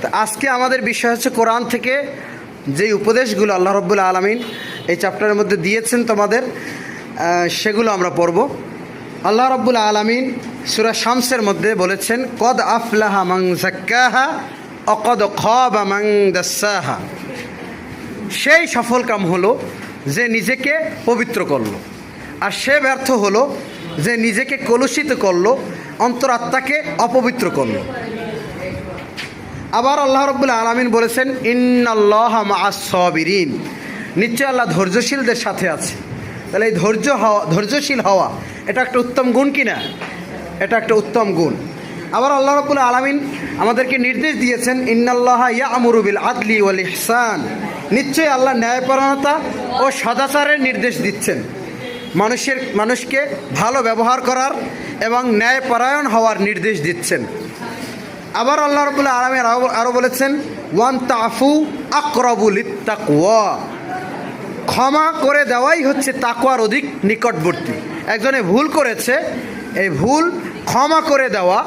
তো আজকে আমাদের বিষয় হচ্ছে কোরআন থেকে যেই উপদেশগুলো আল্লাহ রব্বুল আলমিন এই চ্যাপ্টারের মধ্যে দিয়েছেন তোমাদের সেগুলো আমরা পড়ব। আল্লাহ রব্বুল আলমিন সুরা শামসের মধ্যে বলেছেন, কদ আফলাহা মাং জাক্কাহা অকদ খবা মাং দাসাহা। সেই সফল কাম হলো যে নিজেকে পবিত্র করল, আর সে ব্যর্থ হলো যে নিজেকে কলুষিত করল, অন্তরাত্মাকে অপবিত্র করল। আবার আল্লাহ রব্বুল আলমিন বলেছেন, ইন্নাল্লাহ মাসবিরিন নিশ্চয় আল্লাহ ধৈর্যশীলদের সাথে আছে। তাহলে এই ধৈর্য হওয়া, ধৈর্যশীল হওয়া, এটা একটা উত্তম গুণ কি না? এটা একটা উত্তম গুণ। আবার আল্লাহ রব্বুল আলমিন আমাদেরকে নির্দেশ দিয়েছেন, ইন্নাল্লাহ ইয়া আমরুবিল আদলি ওয়াল ইহসান। নিশ্চয়ই আল্লাহ ন্যায়পরায়ণতা ও সদাচারের নির্দেশ দিচ্ছেন। মানুষের, মানুষকে ভালো ব্যবহার করার এবং ন্যায়পরায়ণ হওয়ার নির্দেশ দিচ্ছেন। আবার আল্লাহ রবুল্লাহ আলমের আরও বলেছেন, ওয়ান তাফু আকরবুল ক্ষমা করে দেওয়াই হচ্ছে তাকুয়ার অধিক নিকটবর্তী। একজনে ভুল করেছে, এই ভুল ক্ষমা করে দেওয়া,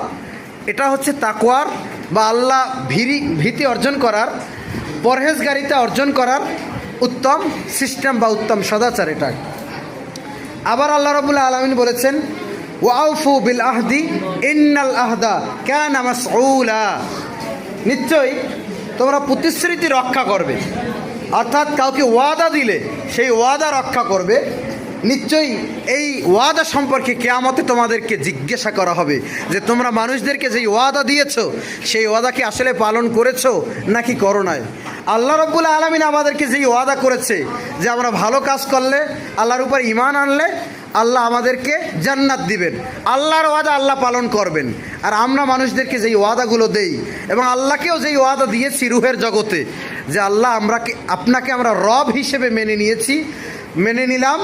এটা হচ্ছে তাকুয়ার বা আল্লাহ ভীরি ভীতি অর্জন করার, পরহেজগারিতা অর্জন করার উত্তম সিস্টেম বা উত্তম সদাচার এটা আবার আল্লাহ রবুল্লাহ আলমিন বলেছেন ওয়াউফু বিল আহদি ইন্নাল আহদা নিশ্চয়ই তোমরা প্রতিশ্রুতি রক্ষা করবে। অর্থাৎ কাউকে ওয়াদা দিলে সেই ওয়াদা রক্ষা করবে। নিশ্চয়ই এই ওয়াদা সম্পর্কে কেয়ামতে তোমাদেরকে জিজ্ঞাসা করা হবে যে তোমরা মানুষদেরকে যেই ওয়াদা দিয়েছ, সেই ওয়াদা কি আসলে পালন করেছ নাকি করো নাই? আল্লাহ রব্বুল আলমিন আমাদেরকে যেই ওয়াদা করেছে যে আমরা ভালো কাজ করলে, আল্লাহর উপর ইমান আনলে আল্লাহ আমাদেরকে জান্নাত দিবেন। আল্লাহর ওয়াদা আল্লাহ পালন করবেন। আর আমরা মানুষদেরকে যেই ওয়াদাগুলো দেই, এবং আল্লাহকেও যেই ওয়াদা দিয়েছি রুহের জগতে, যে আল্লাহ আমরাকে, আপনাকে আমরা রব হিসেবে মেনে নিয়েছি, মেনে নিলাম।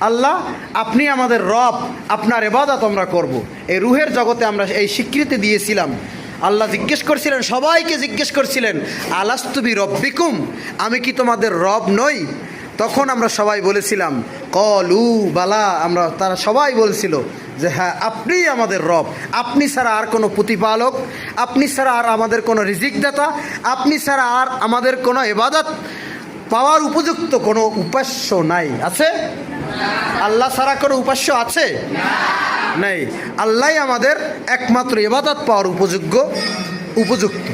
আল্লাহ, আপনি আমাদের রব, আপনার এবাদত আমরা করব। এই রুহের জগতে আমরা এই স্বীকৃতি দিয়েছিলাম। আল্লাহ জিজ্ঞেস করছিলেন, সবাইকে জিজ্ঞেস করছিলেন আলাস্তুবি রব্বিকুম? আমি কি তোমাদের রব নই? তখন আমরা সবাই বলেছিলাম, কলু বালা, আমরা, তারা সবাই বলছিল যে হ্যাঁ আপনিই আমাদের রব। আপনি ছাড়া আর কোনো প্রতিপালক, আপনি ছাড়া আর আমাদের কোনো রিজিকদাতা, আপনি ছাড়া আর আমাদের কোনো এবাদত পাওয়ার উপযুক্ত কোনো উপাস্য নাই। আছে? আল্লাহ ছাড়া কোনো উপাস্য আছে? নেই। আল্লাহ আমাদের একমাত্র এবাদত পাওয়ার উপযোগ্য, উপযুক্ত।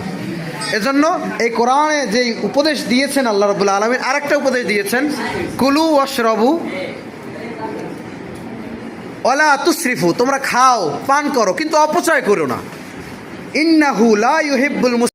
এজন্য এই কোরআনে যে উপদেশ দিয়েছেন আল্লাহ রবুল্লা আলমিন, আরেকটা উপদেশ দিয়েছেন, কুলু ওয়াশরবু অলা তুশ্রিফু তোমরা খাও, পান করো, কিন্তু অপচয় করো না। ইন্নাহু লা ইউহিব্বুল